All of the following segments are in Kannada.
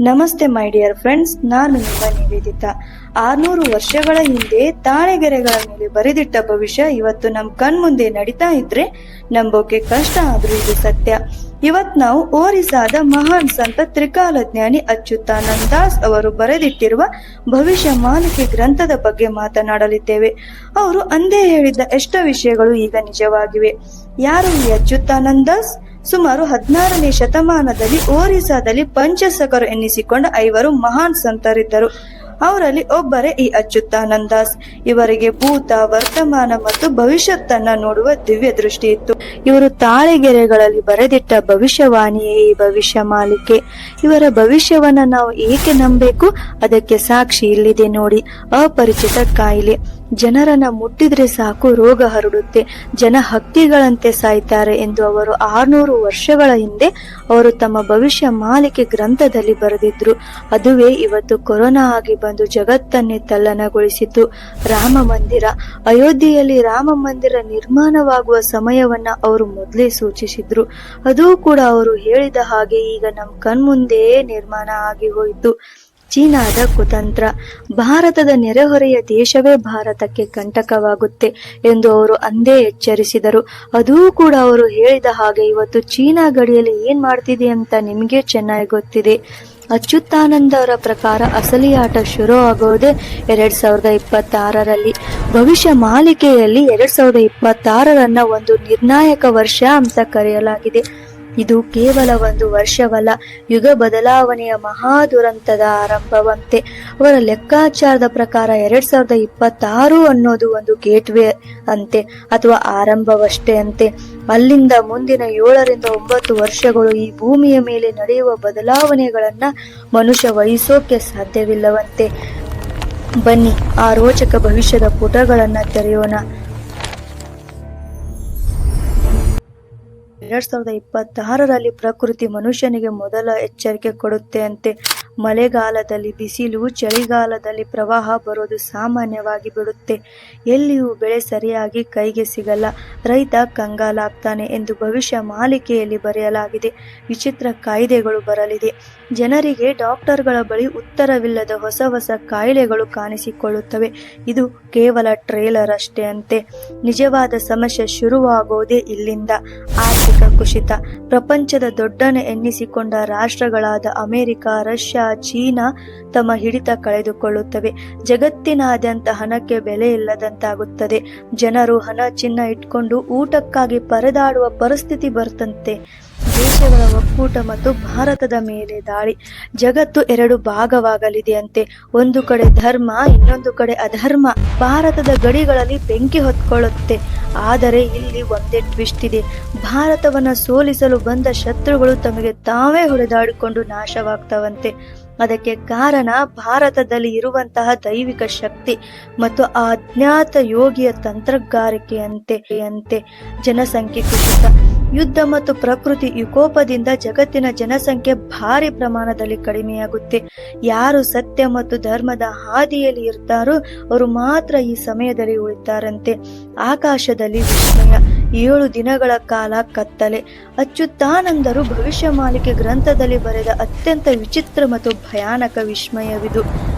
ನಮಸ್ತೆ, ಮೈ ಡಿಯರ್ ಫ್ರೆಂಡ್ಸ್. ನಾನು ನಿಮ್ಮ ನಿವೇದಿತಾ. ಆರ್ನೂರು ವರ್ಷಗಳ ಹಿಂದೆ ತಾಳೆಗೆರೆಗಳ ಮೇಲೆ ಬರೆದಿಟ್ಟ ಭವಿಷ್ಯ ಇವತ್ತು ನಮ್ಮ ಕಣ್ಮುಂದೆ ನಡೀತಾ ಇದ್ರೆ ನಂಬೋಕೆ ಕಷ್ಟ ಆದ್ರೂ ಇದು ಸತ್ಯ. ಇವತ್ ನಾವು ಓರಿಸಾದ ಮಹಾನ್ ಸಂತ ತ್ರಿಕಾಲಜ್ಞಾನಿ ಅಚ್ಯುತಾನಂದಾಸ್ ಅವರು ಬರೆದಿಟ್ಟಿರುವ ಭವಿಷ್ಯ ಮಾಲಿಕೆ ಗ್ರಂಥದ ಬಗ್ಗೆ ಮಾತನಾಡಲಿದ್ದೇವೆ. ಅವರು ಅಂದೇ ಹೇಳಿದ್ದ ಎಷ್ಟೋ ವಿಷಯಗಳು ಈಗ ನಿಜವಾಗಿವೆ. ಯಾರು ಈ ಅಚ್ಯುತಾನಂದಾಸ್ ಸುಮಾರು ಹದಿನಾರನೇ ಶತಮಾನದಲ್ಲಿ ಒರಿಸ್ಸಾದಲ್ಲಿ ಪಂಚಸಖರು ಎನ್ನಿಸಿಕೊಂಡ ಐವರು ಮಹಾನ್ ಸಂತರಿದ್ದರು. ಅವರಲ್ಲಿ ಒಬ್ಬರೇ ಈ ಅಚ್ಯುತಾನಂದಾಸ್. ಇವರಿಗೆ ಭೂತ, ವರ್ತಮಾನ ಮತ್ತು ಭವಿಷ್ಯತ್ತನ್ನ ನೋಡುವ ದಿವ್ಯ ದೃಷ್ಟಿ ಇತ್ತು. ಇವರು ತಾಳೆಗೆರೆಗಳಲ್ಲಿ ಬರೆದಿಟ್ಟ ಭವಿಷ್ಯವಾಣಿಯೇ ಈ ಭವಿಷ್ಯ ಮಾಲಿಕೆ. ಇವರ ಭವಿಷ್ಯವನ್ನ ನಾವು ಏಕೆ ನಂಬಬೇಕು? ಅದಕ್ಕೆ ಸಾಕ್ಷಿ ಇಲ್ಲಿದೆ ನೋಡಿ. ಅಪರಿಚಿತ ಕಾಯಿಲೆ. ಜನರನ್ನ ಮುಟ್ಟಿದ್ರೆ ಸಾಕು, ರೋಗ ಹರಡುತ್ತೆ. ಜನ ಹಕ್ಕಿಗಳಂತೆ ಸಾಯ್ತಾರೆ ಎಂದು ಅವರು ಆರ್ನೂರು ವರ್ಷಗಳ ಹಿಂದೆ ಅವರು ತಮ್ಮ ಭವಿಷ್ಯ ಮಾಲಿಕೆ ಗ್ರಂಥದಲ್ಲಿ ಬರೆದಿದ್ರು. ಅದುವೇ ಇವತ್ತು ಕೊರೋನಾ ಆಗಿ ಬಂದು ಜಗತ್ತನ್ನೇ ತಲ್ಲಣಗೊಳಿಸಿತು ರಾಮ ಮಂದಿರ. ಅಯೋಧ್ಯೆಯಲ್ಲಿ ರಾಮ ಮಂದಿರ ನಿರ್ಮಾಣವಾಗುವ ಸಮಯವನ್ನ ಅವರು ಮೊದಲೇ ಸೂಚಿಸಿದ್ರು. ಅದೂ ಕೂಡ ಅವರು ಹೇಳಿದ ಹಾಗೆ ಈಗ ನಮ್ಮ ಕಣ್ಮುಂದೆಯೇ ನಿರ್ಮಾಣ ಆಗಿ ಹೋಯಿತು. ಚೀನಾದ ಕುತಂತ್ರ. ಭಾರತದ ನೆರೆಹೊರೆಯ ದೇಶವೇ ಭಾರತಕ್ಕೆ ಕಂಟಕವಾಗುತ್ತೆ ಎಂದು ಅವರು ಅಂದೇ ಎಚ್ಚರಿಸಿದರು. ಅದೂ ಕೂಡ ಅವರು ಹೇಳಿದ ಹಾಗೆ ಇವತ್ತು ಚೀನಾ ಗಡಿಯಲ್ಲಿ ಏನ್ ಮಾಡ್ತಿದೆ ಅಂತ ನಿಮಗೆ ಚೆನ್ನಾಗಿ ಗೊತ್ತಿದೆ. ಅಚ್ಯುತಾನಂದ ಅವರ ಪ್ರಕಾರ ಅಸಲಿ ಆಟ ಶುರು ಆಗೋದೇ ಎರಡ್ ಸಾವಿರದ ಇಪ್ಪತ್ತಾರರಲ್ಲಿ. ಭವಿಷ್ಯ ಮಾಲಿಕೆಯಲ್ಲಿ ಎರಡ್ ಸಾವಿರದ ಇಪ್ಪತ್ತಾರರನ್ನ ಒಂದು ನಿರ್ಣಾಯಕ ವರ್ಷ ಅಂತ ಕರೆಯಲಾಗಿದೆ. ಇದು ಕೇವಲ ಒಂದು ವರ್ಷವಲ್ಲ. ಯುಗ ಬದಲಾವಣೆಯ ಮಹಾ ದುರಂತದ ಆರಂಭವಂತೆ. ಅವರ ಲೆಕ್ಕಾಚಾರದ ಪ್ರಕಾರ ಎರಡ್ ಸಾವಿರದ ಇಪ್ಪತ್ತಾರು ಅನ್ನೋದು ಒಂದು ಗೇಟ್ವೇ ಅಂತೆ ಅಥವಾ ಆರಂಭವಷ್ಟೇ ಅಂತೆ. ಅಲ್ಲಿಂದ ಮುಂದಿನ ಏಳರಿಂದ ಒಂಬತ್ತು ವರ್ಷಗಳು ಈ ಭೂಮಿಯ ಮೇಲೆ ನಡೆಯುವ ಬದಲಾವಣೆಗಳನ್ನ ಮನುಷ್ಯ ವಹಿಸೋಕೆ ಸಾಧ್ಯವಿಲ್ಲವಂತೆ. ಬನ್ನಿ, ಆ ರೋಚಕ ಭವಿಷ್ಯದ ಪುಟಗಳನ್ನ ತೆರೆಯೋಣ. ಎರಡ್ ಸಾವಿರದ ಇಪ್ಪತ್ತಾರರಲ್ಲಿ ಪ್ರಕೃತಿ ಮನುಷ್ಯನಿಗೆ ಮೊದಲ ಎಚ್ಚರಿಕೆ ಕೊಡುತ್ತೆ ಅಂತೆ. ಮಳೆಗಾಲದಲ್ಲಿ ಬಿಸಿಲು, ಚಳಿಗಾಲದಲ್ಲಿ ಪ್ರವಾಹ ಬರೋದು ಸಾಮಾನ್ಯವಾಗಿ ಬಿಡುತ್ತೆ. ಎಲ್ಲಿಯೂ ಬೆಳೆ ಸರಿಯಾಗಿ ಕೈಗೆ ಸಿಗಲ್ಲ. ರೈತ ಕಂಗಾಲಾಗ್ತಾನೆ ಎಂದು ಭವಿಷ್ಯ ಮಾಲಿಕೆಯಲ್ಲಿ ಬರೆಯಲಾಗಿದೆ. ವಿಚಿತ್ರ ಕಾಯ್ದೆಗಳು ಬರಲಿದೆ. ಜನರಿಗೆ ಡಾಕ್ಟರ್ಗಳ ಬಳಿ ಉತ್ತರವಿಲ್ಲದ ಹೊಸ ಹೊಸ ಕಾಯಿಲೆಗಳು ಕಾಣಿಸಿಕೊಳ್ಳುತ್ತವೆ. ಇದು ಕೇವಲ ಟ್ರೇಲರ್ ಅಷ್ಟೇ ಅಂತೆ. ನಿಜವಾದ ಸಮಸ್ಯೆ ಶುರುವಾಗೋದೇ ಇಲ್ಲಿಂದ. ಆರ್ಥಿಕ ಕುಸಿತ. ಪ್ರಪಂಚದ ದೊಡ್ಡನೆ ಎನ್ನಿಸಿಕೊಂಡ ರಾಷ್ಟ್ರಗಳಾದ ಅಮೆರಿಕ, ರಷ್ಯಾ ಚೀನಾ ತಮ್ಮ ಹಿಡಿತ ಕಳೆದುಕೊಳ್ಳುತ್ತವೆ. ಜಗತ್ತಿನಾದ್ಯಂತ ಹಣಕ್ಕೆ ಬೆಲೆ ಇಲ್ಲದಂತಾಗುತ್ತದೆ. ಜನರು ಹಣ ಚಿನ್ನ ಇಟ್ಕೊಂಡು ಊಟಕ್ಕಾಗಿ ಪರದಾಡುವ ಪರಿಸ್ಥಿತಿ ಬರ್ತಂತೆ. ದೇಶಗಳ ಒಕ್ಕೂಟ ಮತ್ತು ಭಾರತದ ಮೇಲೆ ದಾಳಿ. ಜಗತ್ತು ಎರಡು ಭಾಗವಾಗಲಿದೆಯಂತೆ. ಒಂದು ಕಡೆ ಧರ್ಮ, ಇನ್ನೊಂದು ಕಡೆ ಅಧರ್ಮ. ಭಾರತದ ಗಡಿಗಳಲ್ಲಿ ಬೆಂಕಿ ಹೊತ್ಕೊಳ್ಳುತ್ತೆ. ಆದರೆ ಇಲ್ಲಿ ಒಂದೇ ಟ್ವಿಸ್ಟ್ ಇದೆ. ಭಾರತವನ್ನ ಸೋಲಿಸಲು ಬಂದ ಶತ್ರುಗಳು ತಮಗೆ ತಾವೇ ಹೊಡೆದಾಡಿಕೊಂಡು ನಾಶವಾಗ್ತವಂತೆ. ಅದಕ್ಕೆ ಕಾರಣ ಭಾರತದಲ್ಲಿ ಇರುವಂತಹ ದೈವಿಕ ಶಕ್ತಿ ಮತ್ತು ಆ ಅಜ್ಞಾತ ಯೋಗಿಯ ತಂತ್ರಗಾರಿಕೆಯಂತೆ. ಅಂತೆ ಜನಸಂಖ್ಯೆ ಕುಸಿತ. ಯುದ್ಧ ಮತ್ತು ಪ್ರಕೃತಿ ವಿಕೋಪದಿಂದ ಜಗತ್ತಿನ ಜನಸಂಖ್ಯೆ ಭಾರಿ ಪ್ರಮಾಣದಲ್ಲಿ ಕಡಿಮೆಯಾಗುತ್ತೆ. ಯಾರು ಸತ್ಯ ಮತ್ತು ಧರ್ಮದ ಹಾದಿಯಲ್ಲಿ ಇರ್ತಾರೋ ಅವರು ಮಾತ್ರ ಈ ಸಮಯದಲ್ಲಿ ಉಳಿತಾರಂತೆ. ಆಕಾಶದಲ್ಲಿ ವಿಸ್ಮಯ, ಏಳು ದಿನಗಳ ಕಾಲ ಕತ್ತಲೆ. ಅಚ್ಯುತಾನಂದರು ಭವಿಷ್ಯ ಮಾಲಿಕೆ ಗ್ರಂಥದಲ್ಲಿ ಬರೆದ ಅತ್ಯಂತ ವಿಚಿತ್ರ ಮತ್ತು ಭಯಾನಕ ವಿಸ್ಮಯವಿದು.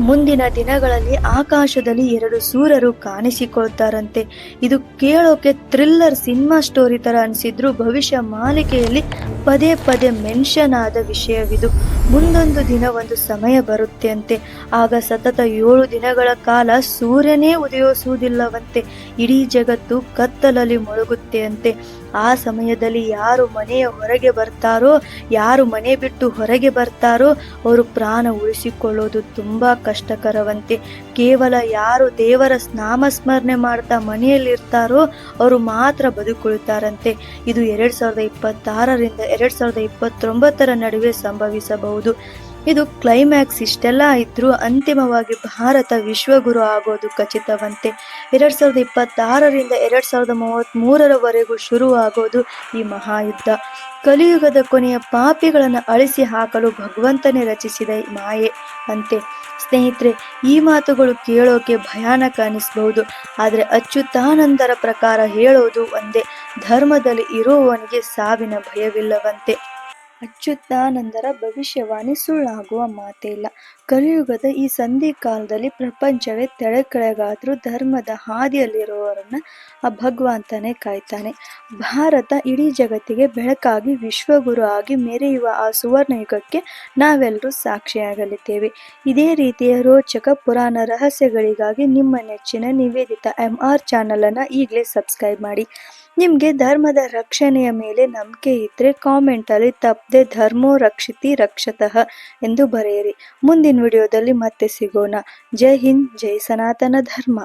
ಮುಂದಿನ ದಿನಗಳಲ್ಲಿ ಆಕಾಶದಲ್ಲಿ ಎರಡು ಸೂರರು ಕಾಣಿಸಿಕೊಳ್ತಾರಂತೆ. ಇದು ಕೇಳೋಕೆ ಥ್ರಿಲ್ಲರ್ ಸಿನಿಮಾ ಸ್ಟೋರಿ ತರ ಅನಿಸಿದ್ರು ಭವಿಷ್ಯ ಮಾಲಿಕೆಯಲ್ಲಿ ಪದೇ ಪದೇ ಮೆನ್ಷನ್ ಆದ ವಿಷಯವಿದು. ಮುಂದೊಂದು ದಿನ ಒಂದು ಸಮಯ ಬರುತ್ತೆ ಅಂತೆ ಆಗ ಸತತ ಏಳು ದಿನಗಳ ಕಾಲ ಸೂರ್ಯನೇ ಉದಯಿಸುವುದಿಲ್ಲವಂತೆ. ಇಡೀ ಜಗತ್ತು ಕತ್ತಲಲ್ಲಿ ಮುಳುಗುತ್ತೆ ಅಂತೆ ಆ ಸಮಯದಲ್ಲಿ ಯಾರು ಮನೆಯ ಹೊರಗೆ ಬರ್ತಾರೋ, ಯಾರು ಮನೆ ಬಿಟ್ಟು ಹೊರಗೆ ಬರ್ತಾರೋ, ಅವರು ಪ್ರಾಣ ಉಳಿಸಿಕೊಳ್ಳೋದು ತುಂಬಾ ಕಷ್ಟಕರವಂತೆ ಕೇವಲ ಯಾರು ದೇವರ ನಾಮಸ್ಮರಣೆ ಮಾಡ್ತಾ ಮನೆಯಲ್ಲಿರ್ತಾರೋ ಅವರು ಮಾತ್ರ ಬದುಕುಳಿತಾರಂತೆ. ಇದು ಎರಡ್ ಸಾವಿರದ ಇಪ್ಪತ್ತಾರರಿಂದ ಎರಡ್ ಸಾವಿರದ ಇಪ್ಪತ್ತೊಂಬತ್ತರ ನಡುವೆ ಸಂಭವಿಸಬಹುದು. ಇದು ಕ್ಲೈಮ್ಯಾಕ್ಸ್ ಇಷ್ಟೆಲ್ಲ ಇದ್ರೂ ಅಂತಿಮವಾಗಿ ಭಾರತ ವಿಶ್ವಗುರು ಆಗೋದು ಖಚಿತವಂತೆ. ಎರಡ್ ಸಾವಿರದ ಇಪ್ಪತ್ತಾರರಿಂದ ಎರಡ್ ಸಾವಿರದ ಮೂವತ್ತ್ ಮೂರರವರೆಗೂ ಶುರು ಆಗೋದು ಈ ಮಹಾಯುದ್ಧ. ಕಲಿಯುಗದ ಕೊನೆಯ ಪಾಪಿಗಳನ್ನು ಅಳಿಸಿ ಹಾಕಲು ಭಗವಂತನೇ ರಚಿಸಿದ ಮಾಯೆ. ಅಂತೆ, ಸ್ನೇಹಿತರೆ, ಈ ಮಾತುಗಳು ಕೇಳೋಕೆ ಭಯಾನಕ ಅನಿಸಬಹುದು. ಆದರೆ ಅಚ್ಯುತಾನಂದರ ಪ್ರಕಾರ ಹೇಳೋದು ಒಂದೇ. ಧರ್ಮದಲ್ಲಿ ಇರುವವನಿಗೆ ಸಾವಿನ ಭಯವಿಲ್ಲವಂತೆ. ಅಚ್ಯುತಾನಂದರ ಭವಿಷ್ಯವಾಣಿ ಸುಳ್ಳಾಗುವ ಮಾತೇ ಇಲ್ಲ. ಕಲಿಯುಗದ ಈ ಸಂಧಿ ಕಾಲದಲ್ಲಿ ಪ್ರಪಂಚವೇ ತೆಳಕೆಳಗಾದ್ರೂ ಧರ್ಮದ ಹಾದಿಯಲ್ಲಿರುವವರನ್ನ ಆ ಭಗವಂತನೇ ಕಾಯ್ತಾನೆ. ಭಾರತ ಇಡೀ ಜಗತ್ತಿಗೆ ಬೆಳಕಾಗಿ ವಿಶ್ವಗುರು ಆಗಿ ಮೆರೆಯುವ ಆ ಸುವರ್ಣ ಯುಗಕ್ಕೆ ನಾವೆಲ್ಲರೂ ಸಾಕ್ಷಿಯಾಗಲಿದ್ದೇವೆ. ಇದೇ ರೀತಿಯ ರೋಚಕ ಪುರಾಣ ರಹಸ್ಯಗಳಿಗಾಗಿ ನಿಮ್ಮ ನೆಚ್ಚಿನ ನಿವೇದಿತ ಎಂ ಆರ್ ಚಾನಲನ್ನು ಈಗಲೇ ಸಬ್ಸ್ಕ್ರೈಬ್ ಮಾಡಿ. ನಿಮಗೆ ಧರ್ಮದ ರಕ್ಷಣೆಯ ಮೇಲೆ ನಂಬಿಕೆ ಇದ್ದರೆ ಕಾಮೆಂಟಲ್ಲಿ ತಪ್ಪದೆ ಧರ್ಮೋ ರಕ್ಷಿತಿ ರಕ್ಷತಃ ಎಂದು ಬರೆಯಿರಿ. ಮುಂದಿನ ವಿಡಿಯೋದಲ್ಲಿ ಮತ್ತೆ ಸಿಗೋಣ. ಜೈ ಹಿಂದ್, ಜೈ ಸನಾತನ ಧರ್ಮ.